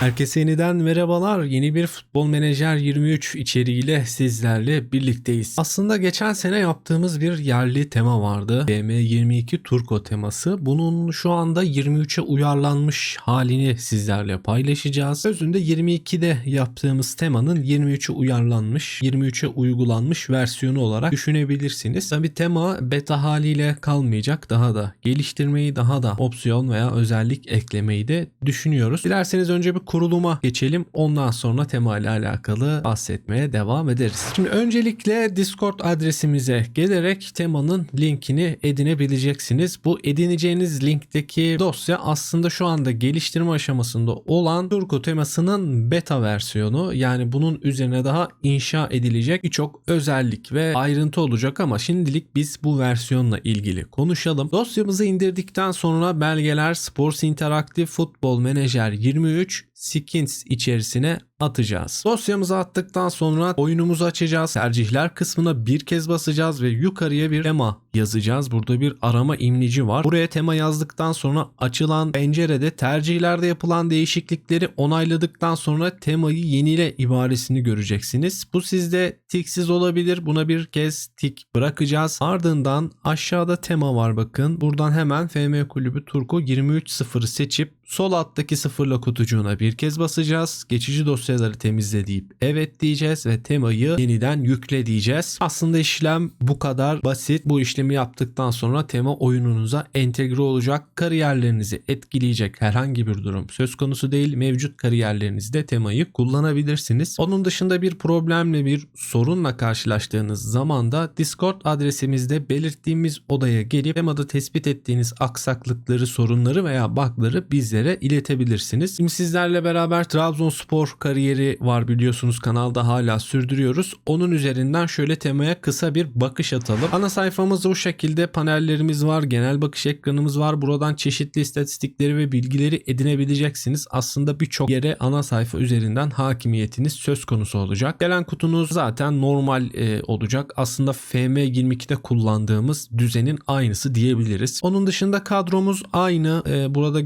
Herkese yeniden merhabalar. Yeni bir Futbol Menajer 23 içeriğiyle sizlerle birlikteyiz. Aslında geçen sene yaptığımız bir yerli tema vardı. BM22 Turko teması. Bunun şu anda 23'e uyarlanmış halini sizlerle paylaşacağız. Özünde 22'de yaptığımız temanın 23'e uyarlanmış, 23'e uygulanmış versiyonu olarak düşünebilirsiniz. Tabi tema beta haliyle kalmayacak. Daha da geliştirmeyi, daha da opsiyon veya özellik eklemeyi de düşünüyoruz. Dilerseniz önce bir kuruluma geçelim. Ondan sonra tema ile alakalı bahsetmeye devam ederiz. Şimdi öncelikle Discord adresimize gelerek temanın linkini edinebileceksiniz. Bu edineceğiniz linkteki dosya aslında şu anda geliştirme aşamasında olan Turko temasının beta versiyonu. Yani bunun üzerine daha inşa edilecek birçok özellik ve ayrıntı olacak ama şimdilik biz bu versiyonla ilgili konuşalım. Dosyamızı indirdikten sonra belgeler Sports Interactive Football Manager 23 skins içerisine atacağız. Dosyamızı attıktan sonra oyunumuzu açacağız. Tercihler kısmına bir kez basacağız ve yukarıya bir tema yazacağız. Burada bir arama imlici var. Buraya tema yazdıktan sonra açılan pencerede tercihlerde yapılan değişiklikleri onayladıktan sonra temayı yenile ibaresini göreceksiniz. Bu sizde tiksiz olabilir. Buna bir kez tik bırakacağız. Ardından aşağıda tema var bakın. Buradan hemen FM Kulübü Turku 23.0'ı seçip sol alttaki sıfırla kutucuğuna bir kez basacağız. Geçici dosyaları temizle deyip evet diyeceğiz ve temayı yeniden yükle diyeceğiz. Aslında işlem bu kadar basit. Bu işlemi yaptıktan sonra tema oyununuza entegre olacak. Kariyerlerinizi etkileyecek herhangi bir durum söz konusu değil. Mevcut kariyerlerinizde temayı kullanabilirsiniz. Onun dışında bir problemle bir sorunla karşılaştığınız zaman da Discord adresimizde belirttiğimiz odaya gelip temada tespit ettiğiniz aksaklıkları, sorunları veya bug'ları bizlere iletebilirsiniz. Şimdi sizlerle beraber Trabzonspor kariyeri var biliyorsunuz kanalda hala sürdürüyoruz. Onun üzerinden şöyle temaya kısa bir bakış atalım. Ana sayfamız bu şekilde panellerimiz var, genel bakış ekranımız var. Buradan çeşitli istatistikleri ve bilgileri edinebileceksiniz. Aslında birçok yere ana sayfa üzerinden hakimiyetiniz söz konusu olacak. Gelen kutunuz zaten normal e, olacak. Aslında FM22'de kullandığımız düzenin aynısı diyebiliriz. Onun dışında kadromuz aynı. E, burada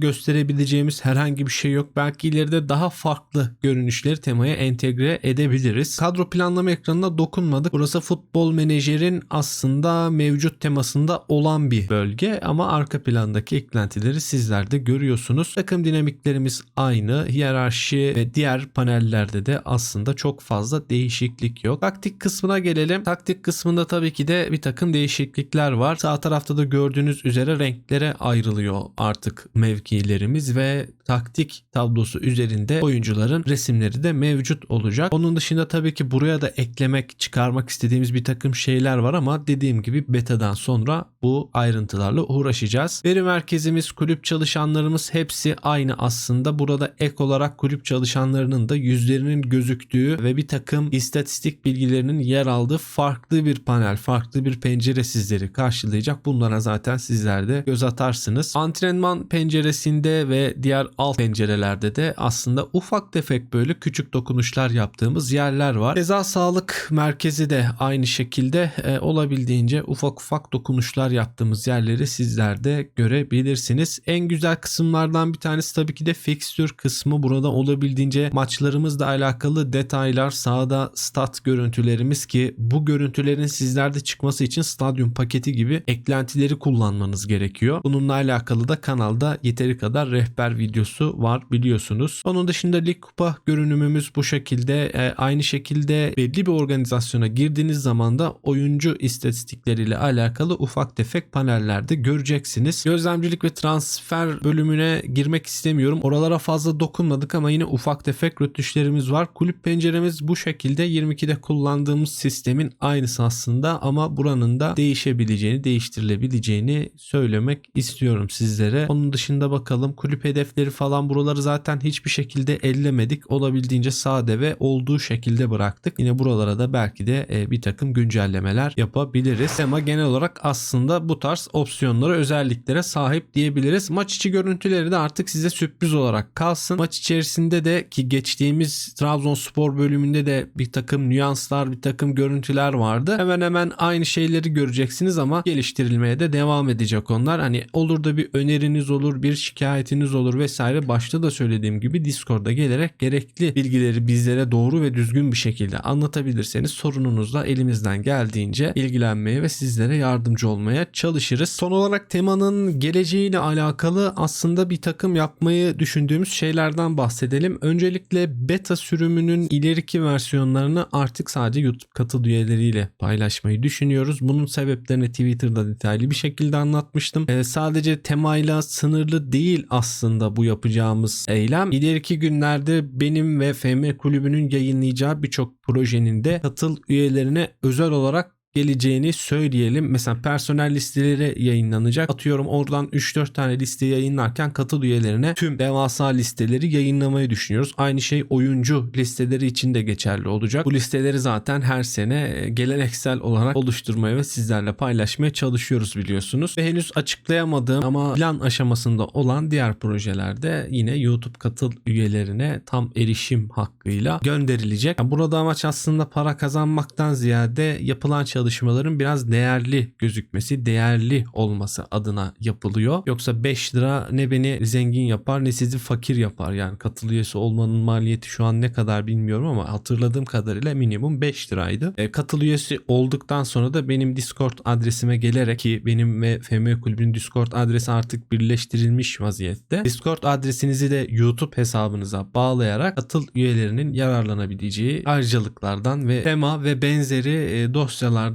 gösterebileceğimiz herhangi bir şey yok. Belki ileride daha farklı görünüşleri temaya entegre edebiliriz. Kadro planlama ekranına dokunmadık. Burası futbol menajerin aslında mevcut temasında olan bir bölge ama arka plandaki eklentileri sizler de görüyorsunuz. Takım dinamiklerimiz aynı. Hiyerarşi ve diğer panellerde de aslında çok fazla değişiklik yok. Taktik kısmına gelelim. Taktik kısmında tabii ki de bir takım değişiklikler var. Sağ tarafta da gördüğünüz üzere renklere ayrılıyor artık mevkilerimiz ve taktik tablosu üzerinde oyuncuların resimleri de mevcut olacak. Onun dışında tabii ki buraya da eklemek, çıkarmak istediğimiz bir takım şeyler var ama dediğim gibi betadan sonra bu ayrıntılarla uğraşacağız. Veri merkezimiz, kulüp çalışanlarımız hepsi aynı aslında. Burada ek olarak kulüp çalışanlarının da yüzlerinin gözüktüğü ve bir takım istatistik bilgilerinin yer aldığı farklı bir panel, farklı bir pencere sizleri karşılayacak. Bunlara zaten sizler de göz atarsınız. Antrenman penceresinde ve diğer alt pencerelerde de aslında ufak tefek böyle küçük dokunuşlar yaptığımız yerler var. Ceza sağlık merkezi de aynı şekilde e, olabildiğince ufak ufak dokunuşlar yaptığımız yerleri sizler de görebilirsiniz. En güzel kısımlardan bir tanesi tabii ki de fixture kısmı. Burada olabildiğince maçlarımızla alakalı detaylar, sahada stat görüntülerimiz ki bu görüntülerin sizlerde çıkması için stadyum paketi gibi eklentileri kullanmanız gerekiyor. Bununla alakalı da kanalda yeteri kadar rehber videosu var biliyorsunuz. Onun dışında lig kupa görünümümüz bu şekilde. E, aynı şekilde belli bir organizasyona girdiğiniz zaman da oyuncu istatistikleriyle alakalı ufak tefek panellerde göreceksiniz. Gözlemcilik ve transfer bölümüne girmek istemiyorum. Oralara fazla dokunmadık ama yine ufak tefek rötuşlarımız var. Kulüp penceremiz bu şekilde 22'de kullandığımız sistemin aynısı aslında ama buranın da değişebileceğini, değiştirilebileceğini söylemek istiyorum sizlere. Onun dışında bakalım kulüp hedefleri falan buraları zaten hiçbir şekilde ellemedik. Olabildiğince sade ve olduğu şekilde bıraktık. Yine buralara da belki de e, bir takım güncellemeler yapabiliriz. Tema genel olarak aslında bu tarz opsiyonlara, özelliklere sahip diyebiliriz. Maç içi görüntüleri de artık size sürpriz olarak kalsın. Maç içerisinde de ki geçtiğimiz Trabzonspor bölümünde de bir takım nüanslar, bir takım görüntüler vardı. Hemen hemen aynı şeyleri göreceksiniz ama geliştirilmeye de devam edecek onlar. Hani olur da bir öneriniz olur, bir şikayetiniz olur vesaire. Başta da söylediğim gibi Discord'a gelerek gerekli bilgileri bizlere doğru ve düzgün bir şekilde anlatabilirseniz sorununuzla elimizden geldiğince ilgilenmeye ve sizlere yardımcı olmaya çalışırız. Son olarak temanın geleceğiyle alakalı aslında bir takım yapmayı düşündüğümüz şeylerden bahsedelim. Öncelikle beta sürümünün ileriki versiyonlarını artık sadece YouTube katıl üyeleriyle paylaşmayı düşünüyoruz. Bunun sebeplerini Twitter'da detaylı bir şekilde anlatmıştım. Ee, sadece temayla sınırlı değil aslında bu yapacağımız eylem. İleriki günlerde benim ve FM kulübünün yayınlayacağı birçok projenin de katıl üyelerine özel olarak geleceğini söyleyelim. Mesela personel listeleri yayınlanacak. Atıyorum oradan 3-4 tane liste yayınlarken katıl üyelerine tüm devasa listeleri yayınlamayı düşünüyoruz. Aynı şey oyuncu listeleri için de geçerli olacak. Bu listeleri zaten her sene e, geleneksel olarak oluşturmaya ve sizlerle paylaşmaya çalışıyoruz biliyorsunuz. Ve henüz açıklayamadığım ama plan aşamasında olan diğer projelerde yine YouTube katıl üyelerine tam erişim hakkıyla gönderilecek. Yani burada amaç aslında para kazanmaktan ziyade yapılan çalışmaların biraz değerli gözükmesi, değerli olması adına yapılıyor. Yoksa 5 lira ne beni zengin yapar ne sizi fakir yapar. Yani katıl üyesi olmanın maliyeti şu an ne kadar bilmiyorum ama hatırladığım kadarıyla minimum 5 liraydı. E, katıl üyesi olduktan sonra da benim Discord adresime gelerek ki benim ve FM kulübünün Discord adresi artık birleştirilmiş vaziyette. Discord adresinizi de YouTube hesabınıza bağlayarak katıl üyelerinin yararlanabileceği ayrıcalıklardan ve tema ve benzeri e,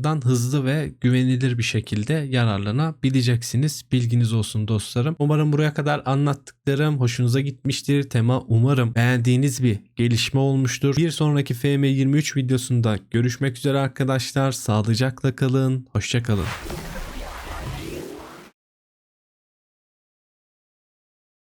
dosyalardan hızlı ve güvenilir bir şekilde yararlanabileceksiniz. Bilginiz olsun dostlarım. Umarım buraya kadar anlattıklarım hoşunuza gitmiştir. Tema umarım beğendiğiniz bir gelişme olmuştur. Bir sonraki FM23 videosunda görüşmek üzere arkadaşlar. Sağlıcakla kalın. Hoşçakalın.